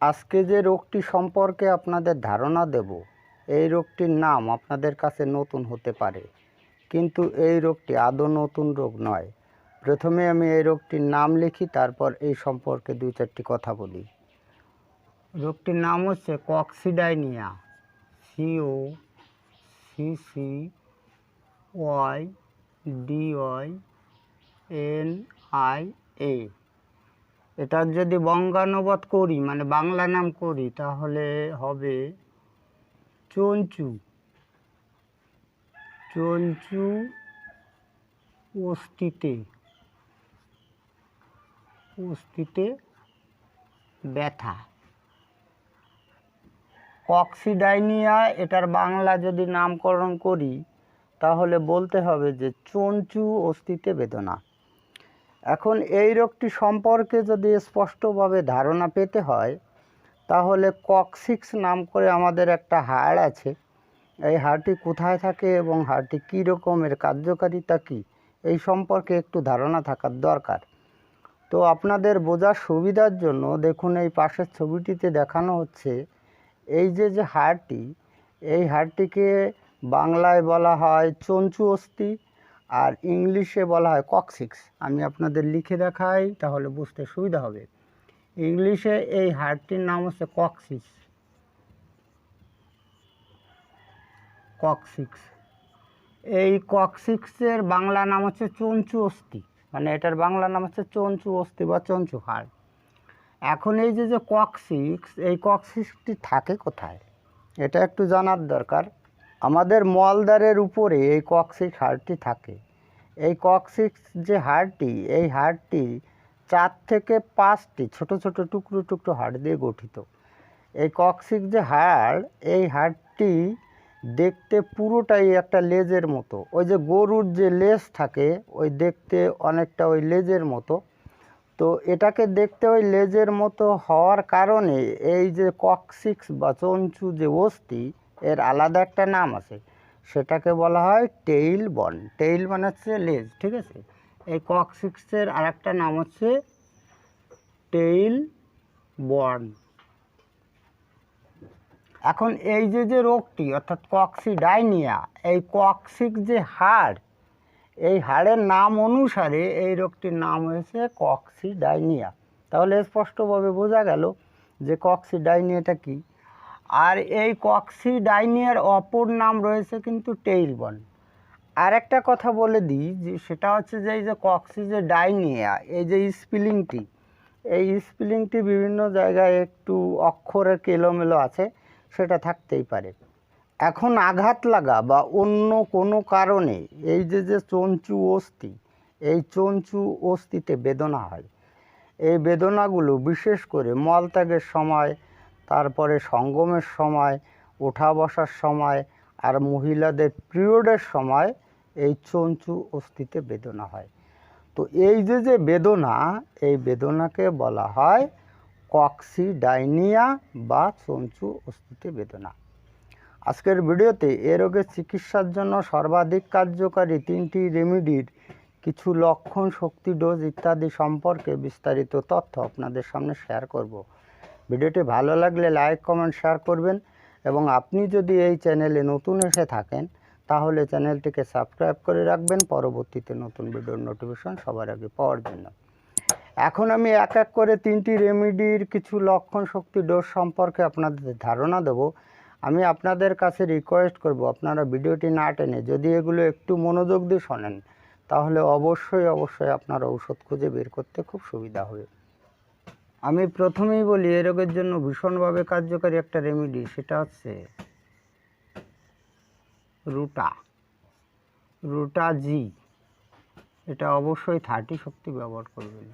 আজকে যে রোগটি সম্পর্কে আপনাদের ধারণা দেব, এই রোগটির নাম আপনাদের কাছে নতুন হতে পারে। কিন্তু এই রোগটি আদৌ নতুন রোগ নয়। প্রথমে আমি এই রোগটির নাম লিখি, তারপর এই সম্পর্কে দুই চারটি কথা বলি। রোগটির নাম হচ্ছে coccydynia. C O C C Y D Y N I A এটার যদি বঙ্গানুবাদ করি মানে বাংলা নাম করি, তাহলে হবে চঞ্চু। চঞ্চু অস্তিতে অস্তিতে ব্যথা। কক্সিডাইনিয়া, এটার বাংলা যদি নামকরণ করি, তাহলে বলতে হবে যে চঞ্চু অস্তিতে বেদনা। এখন এই রোগটি সম্পর্কে যদি স্পষ্টভাবে ধারণা পেতে হয়, তাহলে কক্সিক্স নাম করে আমাদের একটা হাড় আছে। এই হাড়টি কোথায় থাকে এবং হাড়টি কী রকমের, কার্যকারিতা কী, এই সম্পর্কে একটু ধারণা থাকার দরকার। তো আপনাদের বোঝার সুবিধার জন্য দেখুন এই পাশের ছবিটিতে দেখানো হচ্ছে, এই যে যে হাড়টি, এই হাড়টিকে বাংলায় বলা হয় চঞ্চু অস্থি আর ইংলিশে বলা হয় কক্সিক্স আমি আপনাদের লিখে দেখাই, তাহলে বুঝতে সুবিধা হবে। ইংলিশে এই হাড়টির নাম হচ্ছে কক্সিক্স ককসিক্স এই ককসিক্সের বাংলা নাম হচ্ছে চঞ্চু অস্থি। মানে এটার বাংলা নাম হচ্ছে চঞ্চু অস্থি বা চঞ্চু হাড় এখন এই যে যে ককসিক্স এই ককসিক্সটি থাকে কোথায়? এটা একটু জানার দরকার। আমাদের মলদ্বারের উপরে এই কক্সিক্স হাড়টি থাকে। এই কক্সিক্স যে হাড়টি এই হাড়টি চার থেকে পাঁচটি ছোট ছোট টুকরো টুকরো হাড় দিয়ে গঠিত। এই কক্সিক্স যে হাড়, এই হাড়টি দেখতে পুরোটাই একটা লেজের মতো। ওই যে গরুর যে লেজ থাকে, ওই দেখতে অনেকটা ওই লেজের মতো। তো এটাকে দেখতে ওই লেজের মতো হওয়ার কারণে এই যে কক্সিক্স বা চঞ্চু যে অস্থি এর আলাদা একটা নাম আছে। সেটাকে বলা হয় টেইল বন। টেইল মানে হচ্ছে লেজ, ঠিক আছে? এই কক্সিক্সের আরেকটা নাম হচ্ছে টেইল বন। এখন এই যে যে রোগটি, অর্থাৎ কক্সিডাইনিয়া, এই কক্সিক যে হাড়, এই হাড়ের নাম অনুসারে এই রোগটির নাম হয়েছে কক্সিডাইনিয়া। তাহলে স্পষ্টভাবে বোঝা গেল যে কক্সিডাইনিয়াটা কি। আর এই কক্সিডাইনিয়ার অপর নাম রয়েছে কিন্তু টেইলবন। আর একটা কথা বলে দিই যে সেটা হচ্ছে যে এই যে কক্সি যে ডাইনিয়া এই যে স্পিলিংটি, এই স্পিলিংটি বিভিন্ন জায়গায় একটু অক্ষরের কেলোমেলো আছে, সেটা থাকতেই পারে। এখন আঘাত লাগা বা অন্য কোনো কারণে এই যে যে চঞ্চু অস্থি, এই চঞ্চু অস্থিতে বেদনা হয়। এই বেদনাগুলো বিশেষ করে মলত্যাগের সময় তারপরে সঙ্গমের সময়, ওঠা বসার সময় আর মহিলাদের পিরিয়ডের সময় এই চঞ্চু অস্থিতে বেদনা হয়। তো এই যে যে বেদনা, এই বেদনাকে বলা হয় কক্সিডাইনিয়া বা চঞ্চু অস্থিতে বেদনা। আজকের ভিডিওতে এ রোগের চিকিৎসার জন্য সর্বাধিক কার্যকারী তিনটি রেমিডির কিছু লক্ষণ, শক্তি, ডোজ ইত্যাদি সম্পর্কে বিস্তারিত তথ্য আপনাদের সামনে শেয়ার করব। ভিডিওটি ভালো লাগলে লাইক, কমেন্ট, শেয়ার করবেন এবং আপনি যদি এই চ্যানেলে নতুন এসে থাকেন, তাহলে চ্যানেলটিকে সাবস্ক্রাইব করে রাখবেন। পরবর্তীতে নতুন ভিডিওর নোটিফিকেশন সবার আগে পাওয়ার জন্য। এখন আমি এক এক করে তিনটি রেমেডির কিছু লক্ষণ শক্তি ডোজ সম্পর্কে আপনাদের ধারণা দেব। আমি আপনাদের কাছে রিকোয়েস্ট করব, আপনারা ভিডিওটি না টেনে যদি এগুলো একটু মনোযোগ দিয়ে শোনেন, তাহলে অবশ্যই অবশ্যই আপনার ঔষধ খুঁজে বের করতে খুব সুবিধা হবে। আমি প্রথমেই বলি এ রোগের জন্য ভীষণভাবে কার্যকারী একটা রেমিডি সেটা হচ্ছে রুটা। রুটা জি এটা অবশ্যই থার্টি শক্তি ব্যবহার করবেন।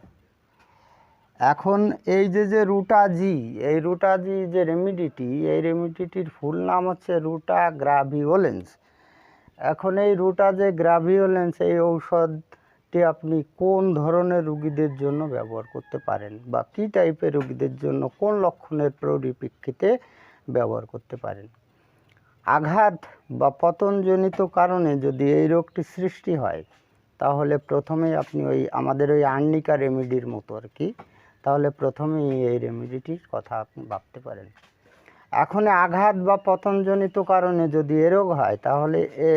এখন এই যে যে রুটা জি এই রুটাজি যে রেমিডিটি এই রেমিডিটির ফুল নাম হচ্ছে রুটা গ্রাভিওলেন্স এখন এই রুটা যে গ্রাভিওলেন্স এই ঔষধটি আপনি কোন ধরনের রুগীদের জন্য ব্যবহার করতে পারেন? বা কী টাইপের রুগীদের জন্য কোন লক্ষণের পরিপ্রেক্ষিতে ব্যবহার করতে পারেন? আঘাত বা পতনজনিত কারণে যদি এই রোগটি সৃষ্টি হয়, তাহলে প্রথমেই আপনি ওই আমাদের ওই আর্নিকা রেমিডির মতো আর কি, তাহলে প্রথমেই এই রেমিডিটির কথা আপনি ভাবতে পারেন। এখন আঘাত বা পতনজনিত কারণে যদি এ রোগ হয়, তাহলে এ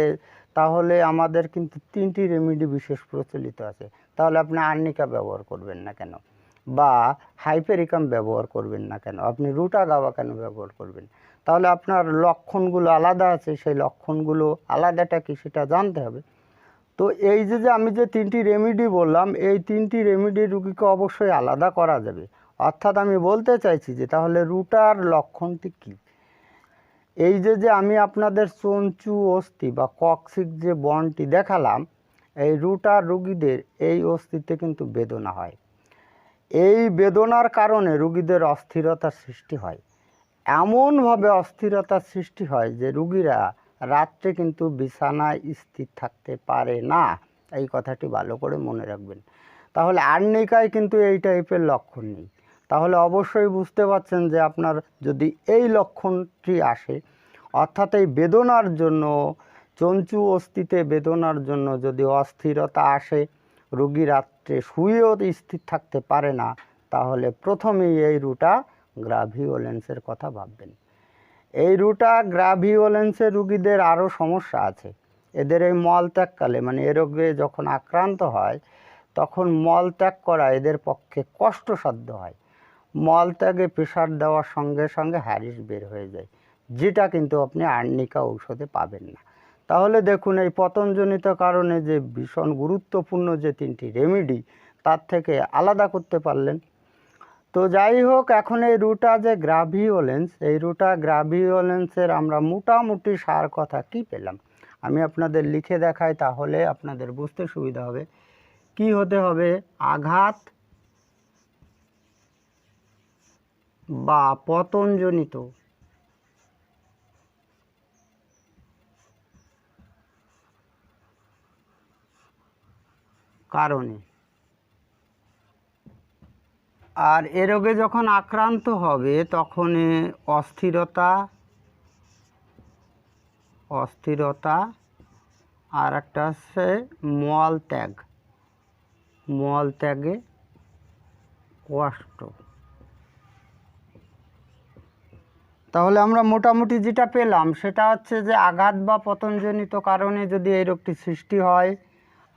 তাহলে আমাদের কিন্তু তিনটি রেমিডি বিশেষ প্রচলিত আছে। তাহলে আপনি আর্নিকা ব্যবহার করবেন না কেন? বা হাইপেরিকাম ব্যবহার করবেন না কেন? আপনি রুটা গাওয়া কেন ব্যবহার করবেন? তাহলে আপনার লক্ষণগুলো আলাদা আছে, সেই লক্ষণগুলো আলাদাটা কি সেটা জানতে হবে। তো এই যে যে আমি যে তিনটি রেমিডি বললাম, এই তিনটি রেমিডি রুগীকে অবশ্যই আলাদা করা যাবে। অর্থাৎ আমি বলতে চাইছি যে, তাহলে রুটার লক্ষণটি কী? এই যে যে আমি আপনাদের চঞ্চু অস্থি বা কক্সিক যে বনটি দেখালাম, এই রুটার রুগীদের এই অস্থিতে কিন্তু বেদনা হয়। এই বেদনার কারণে রুগীদের অস্থিরতার সৃষ্টি হয়। এমনভাবে অস্থিরতার সৃষ্টি হয় যে রুগীরা রাত্রে কিন্তু বিছানায় স্থির থাকতে পারে না। এই কথাটি ভালো করে মনে রাখবেন। তাহলে আর্নিকায় কিন্তু এই টাইপের লক্ষণ নেই। তাহলে অবশ্যই বুঝতে পারছেন যে আপনার যদি এই লক্ষণটি আসে, অর্থাৎ এই বেদনার জন্য, চঞ্চু অস্থিতে বেদনার জন্য যদি অস্থিরতা আসে, রুগী রাত্রে শুয়েও স্থির থাকতে পারে না, তাহলে প্রথমেই এই রুটা গ্রাভিওলেন্সের কথা ভাববেন। এই রুটা গ্রাভিওলেন্সের রুগীদের আরও সমস্যা আছে। এদের এই মল ত্যাগকালে মানে এ রোগে যখন আক্রান্ত হয়, তখন মল ত্যাগ করা এদের পক্ষে কষ্টসাধ্য হয়। মল ত্যাগে প্রেশার দেওয়ার সঙ্গে সঙ্গে হ্যারিস বের হয়ে যায়, যেটা কিন্তু আপনি আর্নিকা ঔষধে পাবেন না। তাহলে দেখুন, এই পতনজনিত কারণে যে ভীষণ গুরুত্বপূর্ণ যে তিনটি রেমেডি তার থেকে আলাদা করতে পারলেন। তো যাই হোক, এখন এই রুটা যে গ্রাভিওলেন্স, এই রুটা গ্রাভিওলেন্সের আমরা মোটামুটি সার কথা কি পেলাম? আমি আপনাদের লিখে দেখাই, তাহলে আপনাদের বুঝতে সুবিধা হবে। কি হতে হবে? আঘাত বা পতনজনিত কারণে। আর এ রোগে যখন আক্রান্ত হবে তখন অস্থিরতা অস্থিরতা, আর একটা হচ্ছে মল ত্যাগ মল ত্যাগে কষ্ট। তাহলে আমরা মোটামুটি যেটা পেলাম সেটা হচ্ছে যে আঘাত বা পতনজনিত কারণে যদি এই রোগটি সৃষ্টি হয়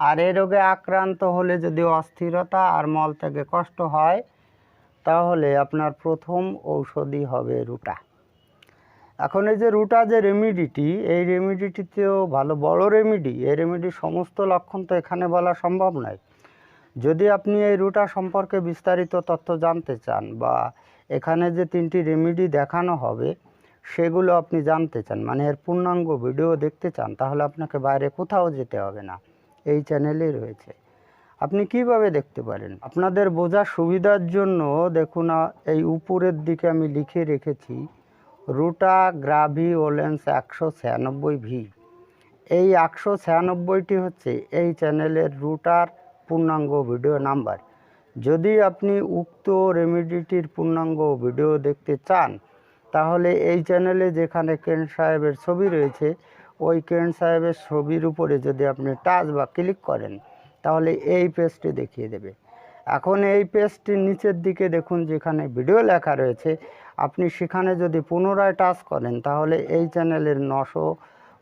আর এই রোগে আক্রান্ত হলে যদি অস্থিরতা আর মল ত্যাগে কষ্ট হয়, তাহলে আপনার প্রথম ঔষধই হবে রুটা। এখন এই যে রুটা যে রেমিডিটি, এই রেমিডিটিতেও ভালো বড় রেমিডি, এই রেমিডির সমস্ত লক্ষণ তো এখানে বলা সম্ভব নয়। যদি আপনি এই রুটা সম্পর্কে বিস্তারিত তথ্য জানতে চান বা এখানে যে তিনটি রেমিডি দেখানো হবে, সেগুলো আপনি জানতে চান মানে এর পূর্ণাঙ্গ ভিডিও দেখতে চান, তাহলে আপনাকে বাইরে কোথাও যেতে হবে না। এই চ্যানেলেই রয়েছে। আপনি কীভাবে দেখতে পারেন? আপনাদের বোঝার সুবিধার জন্য দেখুন এই উপরের দিকে আমি লিখে রেখেছি, রুটা গ্রাভি ওলেন্স একশো ছিয়ানব্বই ভি। এই একশো ছিয়ানব্বইটি হচ্ছে এই চ্যানেলের রুটার পূর্ণাঙ্গ ভিডিও নাম্বার যদি আপনি উক্ত রেমিডিটির পূর্ণাঙ্গ ভিডিও দেখতে চান, তাহলে এই চ্যানেলে যেখানে কেন সাহেবের ছবি রয়েছে, ওই কেন সাহেবের ছবির উপরে যদি আপনি টাচ বা ক্লিক করেন, তাহলে এই পেজটি দেখিয়ে দেবে। এখন এই পেজটির নিচের দিকে দেখুন যেখানে ভিডিও লেখা রয়েছে, আপনি সেখানে যদি পুনরায় টাচ করেন, তাহলে এই চ্যানেলের নশো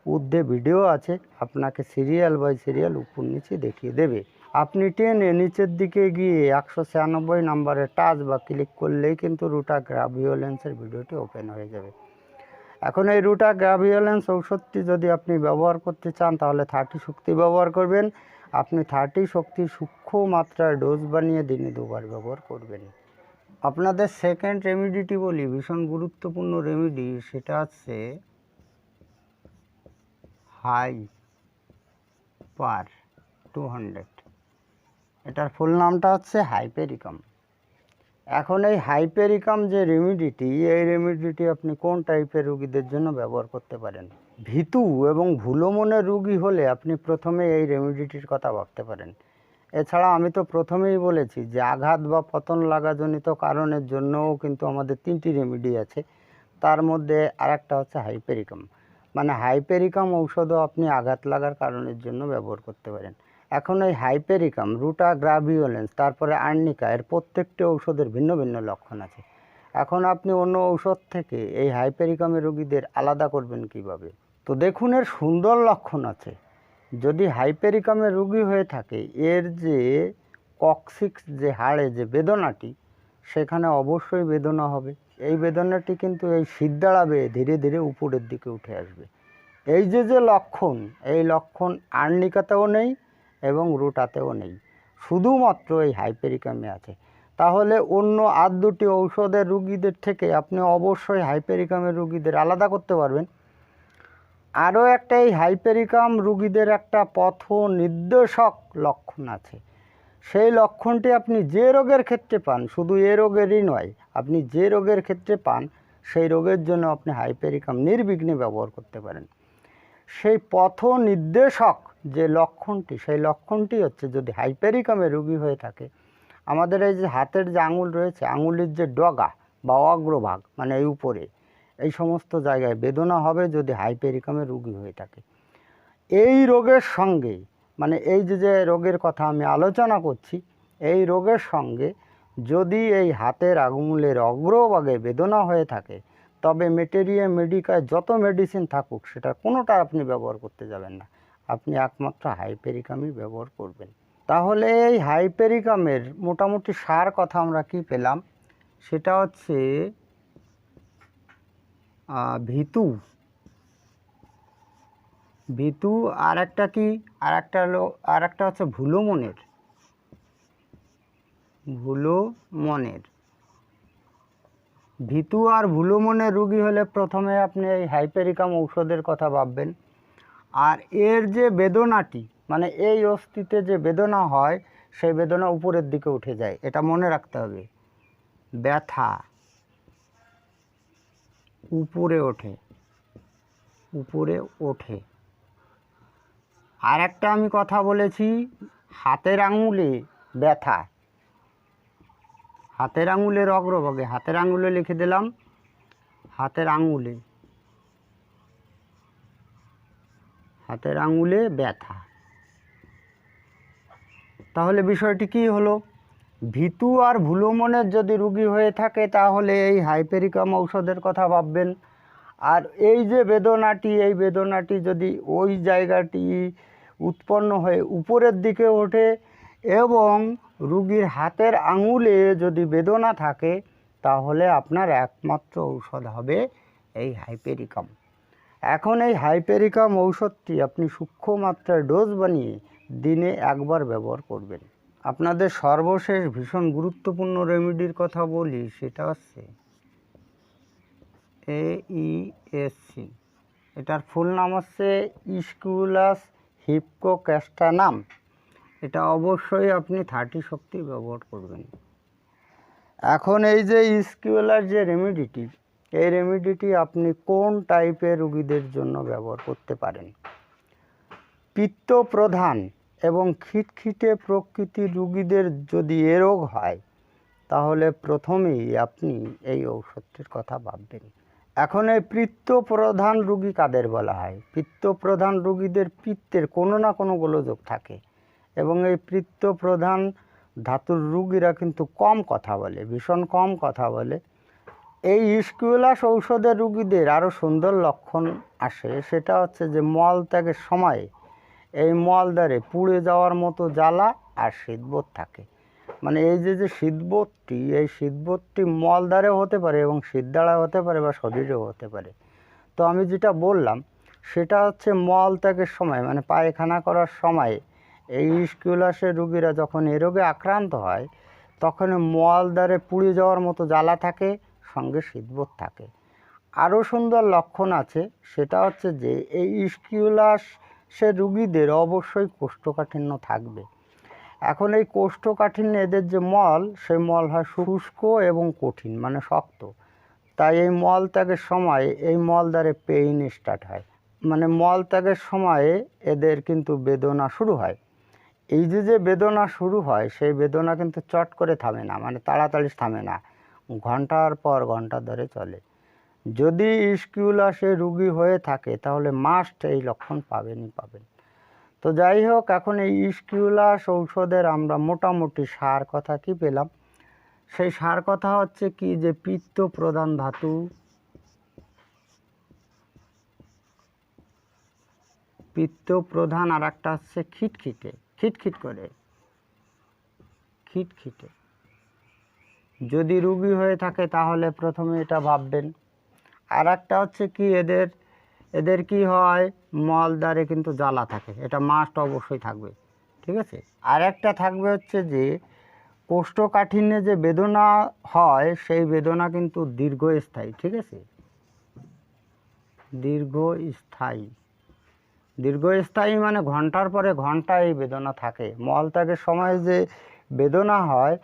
ঊর্ধ্বে ভিডিও আছে, আপনাকে সিরিয়াল বাই সিরিয়াল উপর নিচে দেখিয়ে দেবে। আপনি টেনে নিচের দিকে গিয়ে একশো ছিয়ানব্বই নম্বরে টাচ বা ক্লিক করলেই কিন্তু রুটা গ্রাভিওলেন্সের ভিডিওটি ওপেন হয়ে যাবে। এখন এই রুটা গ্রাভিওলেন্স ঔষধটি যদি আপনি ব্যবহার করতে চান, তাহলে থার্টি শক্তি ব্যবহার করবেন। আপনি থার্টি শক্তি সূক্ষ্ম মাত্রায় ডোজ বানিয়ে দিনে দুবার ব্যবহার করবেন। আপনাদের সেকেন্ড রেমিডিটি বলি, ভীষণ গুরুত্বপূর্ণ রেমিডি সেটা হচ্ছে হাই পার টু হান্ড্রেড এটার ফুল নামটা হচ্ছে হাইপেরিকাম এখন এই হাইপেরিকাম যে রেমিডিটি এই রেমিডিটি আপনি কোন টাইপের রুগীদের জন্য ব্যবহার করতে পারেন? ভীতু এবং ভুলো মনের রুগী হলে আপনি প্রথমে এই রেমিডিটির কথা ভাবতে পারেন। এছাড়া আমি তো প্রথমেই বলেছি যে আঘাত বা পতন লাগাজনিত কারণের জন্যও কিন্তু আমাদের তিনটি রেমিডি আছে। তার মধ্যে আরেকটা হচ্ছে হাইপেরিকাম মানে হাইপেরিকাম ঔষধও আপনি আঘাত লাগার কারণের জন্য ব্যবহার করতে পারেন। এখন এই হাইপেরিকাম, রুটা গ্রাভিওলেন্স, তারপরে আর্নিকা, এর প্রত্যেকটি ঔষধের ভিন্ন ভিন্ন লক্ষণ আছে। এখন আপনি অন্য ঔষধ থেকে এই হাইপেরিকামের রোগীদের আলাদা করবেন কীভাবে? তো দেখুন, এর সুন্দর লক্ষণ আছে। যদি হাইপেরিকামের রোগী হয়ে থাকে, এর যে কক্সিক্স যে হাড়ে যে বেদনাটি, সেখানে অবশ্যই বেদনা হবে। এই বেদনাটি কিন্তু এই সিদ্ধাড়া বেয়ে ধীরে ধীরে উপরের দিকে উঠে আসবে। এই যে যে লক্ষণ, এই লক্ষণ আর্নিকাতেও নেই এবং রুটাতেও নেই। শুধুমাত্র এই হাইপেরিকামে আছে। তাহলে অন্য আর দুটি ঔষধের রুগীদের থেকে আপনি অবশ্যই হাইপেরিকামের রুগীদের আলাদা করতে পারবেন। আরও একটা এই হাইপেরিকাম রুগীদের একটা পথ নির্দেশক লক্ষণ আছে। সেই লক্ষণটি আপনি যে রোগের ক্ষেত্রে পান, শুধু এ রোগেরই নয়, আপনি যে রোগের ক্ষেত্রে পান, সেই রোগের জন্য আপনি হাইপেরিকাম নির্বিঘ্নে ব্যবহার করতে পারেন। সেই পথ নির্দেশক যে লক্ষণটি, সেই লক্ষণটি হচ্ছে যদি হাইপেরিকামের রুগী হয়ে থাকে, আমাদের এই যে হাতের যে আঙুল রয়েছে, আঙুলের যে ডগা বা অগ্রভাগ মানে এই উপরে, এই সমস্ত জায়গায় বেদনা হবে যদি হাইপেরিকামের রোগী হয়ে থাকে। এই রোগের সঙ্গে মানে এই যে যে রোগের কথা আমি আলোচনা করছি, এই রোগের সঙ্গে যদি এই হাতের আঙুলের অগ্রভাগে বেদনা হয়ে থাকে তবে মেটেরিয়া মেডিকায় যত মেডিসিন থাকুক, সেটা কোনোটা আপনি ব্যবহার করতে যাবেন না। আপনি একমাত্র হাইপেরিকামই ব্যবহার করবেন। তাহলে এই হাইপেরিকামের মোটামুটি সার কথা আমরা কি পেলাম? সেটা হচ্ছে ভিতু ভিতু আর একটা কি? আর একটা হলো, আর একটা হচ্ছে ভুলো মনের ভুলো মনের ভিতু আর ভুলো মনের রুগী হলে প্রথমে আপনি এই হাইপেরিকাম ঔষধের কথা ভাববেন। আর এর যে বেদনাটি মানে এই অস্থিতে যে বেদনা হয়, সেই বেদনা উপরের দিকে উঠে যায়। এটা মনে রাখতে হবে। ব্যথা উপরে ওঠে। উপরে ওঠে। আর একটা আমি কথা বলেছি, হাতের আঙুলে ব্যথা। হাতের আঙুলের অগ্রভাগে, হাতের আঙুলে লিখে দিলাম, হাতের আঙুলে হাতের আঙুলে ব্যথা। তাহলে বিষয়টি কি হলো? ভীতু আর ভুলোমনের যদি রুগী হয়ে থাকে, তাহলে এই হাইপেরিকাম ঔষধের কথা ভাববেন। আর এই যে বেদনাটি, এই বেদনাটি যদি ওই জায়গাটি উৎপন্ন হয়ে উপরের দিকে ওঠে এবং রুগীর হাতের আঙুলে যদি বেদনা থাকে, তাহলে আপনার একমাত্র ঔষধ হবে এই হাইপেরিকাম। এখন এই হাইপেরিকাম ঔষধটি আপনি সূক্ষ্ম মাত্রায় ডোজ বানিয়ে দিনে একবার ব্যবহার করবেন। আপনাদের সর্বশেষ ভীষণ গুরুত্বপূর্ণ রেমেডির কথা বলি, সেটা হচ্ছে এ ইএসসি এটার ফুল নাম হচ্ছে ইস্কুলাস হিপকো ক্যাস্টানাম এটা অবশ্যই আপনি থার্টি শক্তি ব্যবহার করবেন। এখন এই যে ইস্কিউলার যে রেমিডিটি এই রেমিডিটি আপনি কোন টাইপের রুগীদের জন্য ব্যবহার করতে পারেন? পিত্ত প্রধান এবং খিটখিটে প্রকৃতির রুগীদের যদি এ রোগ হয়, তাহলে প্রথমেই আপনি এই ঔষধটির কথা ভাববেন। এখন এই পিত্ত প্রধান রুগী কাদের বলা হয়? পিত্ত প্রধান রুগীদের পিত্তের কোনো না কোনো গোলযোগ থাকে। এবং এই পিত্ত প্রধান ধাতুর রুগীরা কিন্তু কম কথা বলে, ভীষণ কম কথা বলে। এই স্কিউলাস ঔষধের রুগীদের আরও সুন্দর লক্ষণ আসে, সেটা হচ্ছে যে মল ত্যাগের সময়ে এই মলদ্বারে পুড়ে যাওয়ার মতো জ্বালা আর শীতবোধ থাকে। মানে এই যে যে শীতবোধটি, এই শীতবোধটি মলদ্বারেও হতে পারে এবং শীতদাঁড়া হতে পারে বা শরীরেও হতে পারে। তো আমি যেটা বললাম, সেটা হচ্ছে মল ত্যাগের সময় মানে পায়খানা করার সময় এই স্কিউলাসের রুগীরা যখন এ রোগে আক্রান্ত হয় তখন মলদ্বারে পুড়ে যাওয়ার মতো জ্বালা থাকে, সঙ্গে শীতবোধ থাকে। আরও সুন্দর লক্ষণ আছে, সেটা হচ্ছে যে এই স্কিউলাস সে রুগীদের অবশ্যই কোষ্ঠকাঠিন্য থাকবে। এখন এই কোষ্ঠকাঠিন্য এদের যে মল, সেই মল হয় শুষ্ক এবং কঠিন মানে শক্ত। তাই এই মল ত্যাগের সময় এই মল দ্বারে পেইন স্টার্ট হয়। মানে মল ত্যাগের সময়ে এদের কিন্তু বেদনা শুরু হয়। এই যে যে বেদনা শুরু হয়, সেই বেদনা কিন্তু চট করে থামে না মানে তাড়াতাড়ি থামে না, ঘণ্টার পর ঘণ্টা ধরে চলে। যদি স্কিউলাসে রুগী হয়ে থাকে, তাহলে মাস্ট এই লক্ষণ পাবেনই পাবেন। তো যাই হোক, এখন এই ইস্কিউলাস ঔষধের আমরা মোটামুটি সার কথা কি পেলাম? সেই সার কথা হচ্ছে কি যে, পিত্ত প্রধান ধাতু। পিত্ত প্রধান আর একটা হচ্ছে খিটখিটে। খিটখিট করে। খিটখিটে। যদি রুগী হয়ে থাকে তাহলে প্রথমে এটা ভাববেন। আর একটা হচ্ছে কি, এদের এদের কি হয়, মলদ্বারে কিন্তু জ্বালা থাকে। এটা মাস্ট অবশ্যই থাকবে। ঠিক আছে? আর একটা থাকবে হচ্ছে যে, কোষ্ঠকাঠিন্যে যে বেদনা হয়, সেই বেদনা কিন্তু দীর্ঘস্থায়ী। ঠিক আছে? দীর্ঘস্থায়ী। দীর্ঘস্থায়ী মানে ঘণ্টার পরে ঘণ্টা এই বেদনা থাকে। মলত্যাগের সময় যে বেদনা হয়,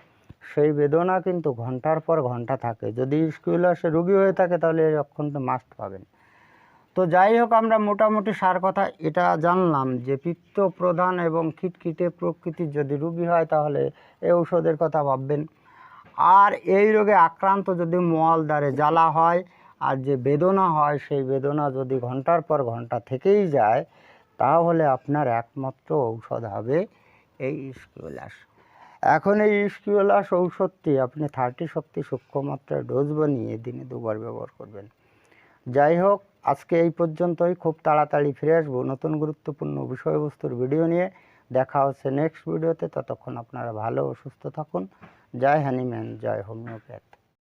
সেই বেদনা কিন্তু ঘণ্টার পর ঘণ্টা থাকে। যদি স্কুলাসে রুগী হয়ে থাকে, তাহলে এই লক্ষণটা মাস্ট পাবেন। তো যাই হোক, আমরা মোটামুটি সার কথা এটা জানলাম যে পিত্ত প্রধান এবং খিটখিটে প্রকৃতির যদি রুগী হয়, তাহলে এই ঔষধের কথা ভাববেন। আর এই রোগে আক্রান্ত যদি মল দ্বারে জ্বালা হয়, আর যে বেদনা হয়, সেই বেদনা যদি ঘণ্টার পর ঘণ্টা থেকেই যায় তাহলে আপনার একমাত্র ঔষধ হবে এই স্কিউলাস এখন এই স্কিউলাস ঔষধটি আপনি থার্টি শক্তি সূক্ষ্মমাত্রার ডোজ বানিয়ে দিনে দুবার ব্যবহার করবেন। যাই হোক, আজকে এই পর্যন্তই। খুব তাড়াতাড়ি ফিরে আসব নতুন গুরুত্বপূর্ণ বিষয়বস্তুর ভিডিও নিয়ে। দেখা হচ্ছে নেক্সট ভিডিওতে ততক্ষণ আপনারা ভালো ও সুস্থ থাকুন। জয় হ্যানিম্যান জয় হোমিওপ্যাথ।